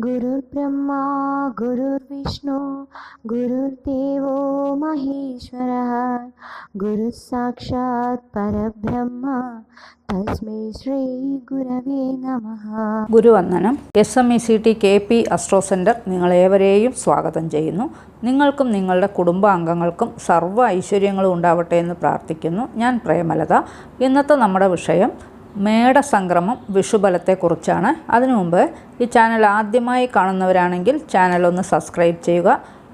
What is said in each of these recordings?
गुरुर्ब्रह्मा गुरुर्विष्णु गुरुर्देवो महेश्वरः गुरुः साक्षात् परब्रह्म തസ്മൈ ശ്രീ ഗുരവേ നമഃ ഗുരുവന്ദനം S M E C T K P astro centre നിങ്ങളേവരെയും സ്വാഗതം ചെയ്യുന്നു നിങ്ങൾക്കും നിങ്ങളുടെ കുടുംബാംഗങ്ങൾക്കും സർവ്വ ഐശ്വര്യങ്ങളും ഉണ്ടാവട്ടെ എന്ന് പ്രാർത്ഥിക്കുന്നു ഞാൻ പ്രേമലത ഇന്നത്തെ നമ്മുടെ വിഷയം മേടസംക്രമം വിഷുബലത്തെക്കുറിച്ചാണ്. അതിനു മുമ്പ് ഈ ചാനൽ ആദ്യമായി കാണുന്നവരാണെങ്കിൽ ചാനൽ ഒന്ന് സബ്സ്ക്രൈബ് ചെയ്യുക.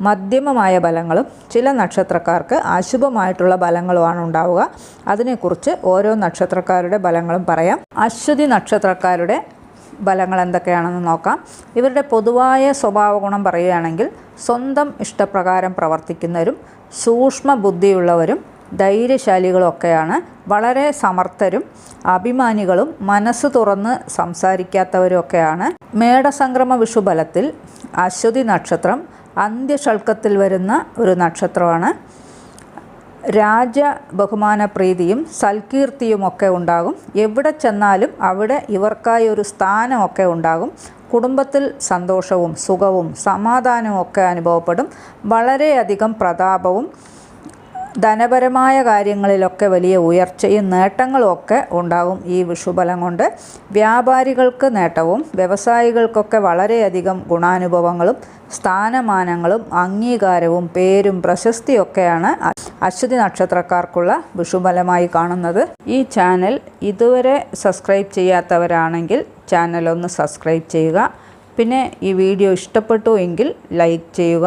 മധ്യമമായ ഫലങ്ങളും ചില നക്ഷത്രക്കാർക്ക് അശുഭമായിട്ടുള്ള ഫലങ്ങളുമാണ് ഉണ്ടാവുക. അതിനെക്കുറിച്ച് ഓരോ നക്ഷത്രക്കാരുടെ ഫലങ്ങളും പറയാം. അശ്വതി നക്ഷത്രക്കാരുടെ ഫലങ്ങൾ എന്തൊക്കെയാണെന്ന് നോക്കാം. ഇവരുടെ പൊതുവായ സ്വഭാവ ഗുണം പറയുകയാണെങ്കിൽ സ്വന്തം ഇഷ്ടപ്രകാരം പ്രവർത്തിക്കുന്നവരും സൂക്ഷ്മ ബുദ്ധിയുള്ളവരും ധൈര്യശാലികളൊക്കെയാണ്. വളരെ സമർത്ഥരും അഭിമാനികളും മനസ്സ് തുറന്ന് സംസാരിക്കാത്തവരൊക്കെയാണ്. മേടസംക്രമ വിഷുബലത്തിൽ അശ്വതി നക്ഷത്രം അന്ത്യഷൾക്കത്തിൽ വരുന്ന ഒരു നക്ഷത്രമാണ്. രാജ ബഹുമാന പ്രീതിയും സൽകീർത്തിയുമൊക്കെ ഉണ്ടാകും. എവിടെ ചെന്നാലും അവിടെ ഇവർക്കായി ഒരു സ്ഥാനമൊക്കെ ഉണ്ടാകും. കുടുംബത്തിൽ സന്തോഷവും സുഖവും സമാധാനവും ഒക്കെ അനുഭവപ്പെടും. വളരെയധികം പ്രതാപവും ധനപരമായ കാര്യങ്ങളിലൊക്കെ വലിയ ഉയർച്ചയും നേട്ടങ്ങളും ഒക്കെ ഉണ്ടാകും ഈ വിഷുബലം കൊണ്ട്. വ്യാപാരികൾക്ക് നേട്ടവും വ്യവസായികൾക്കൊക്കെ വളരെയധികം ഗുണാനുഭവങ്ങളും സ്ഥാനമാനങ്ങളും അംഗീകാരവും പേരും പ്രശസ്തിയൊക്കെയാണ് അശ്വതി നക്ഷത്രക്കാർക്കുള്ള വിഷുബലമായി കാണുന്നത്. ഈ ചാനൽ ഇതുവരെ സബ്സ്ക്രൈബ് ചെയ്യാത്തവരാണെങ്കിൽ ചാനൽ ഒന്ന് സബ്സ്ക്രൈബ് ചെയ്യുക. പിന്നെ ഈ വീഡിയോ ഇഷ്ടപ്പെട്ടു എങ്കിൽ ലൈക്ക് ചെയ്യുക.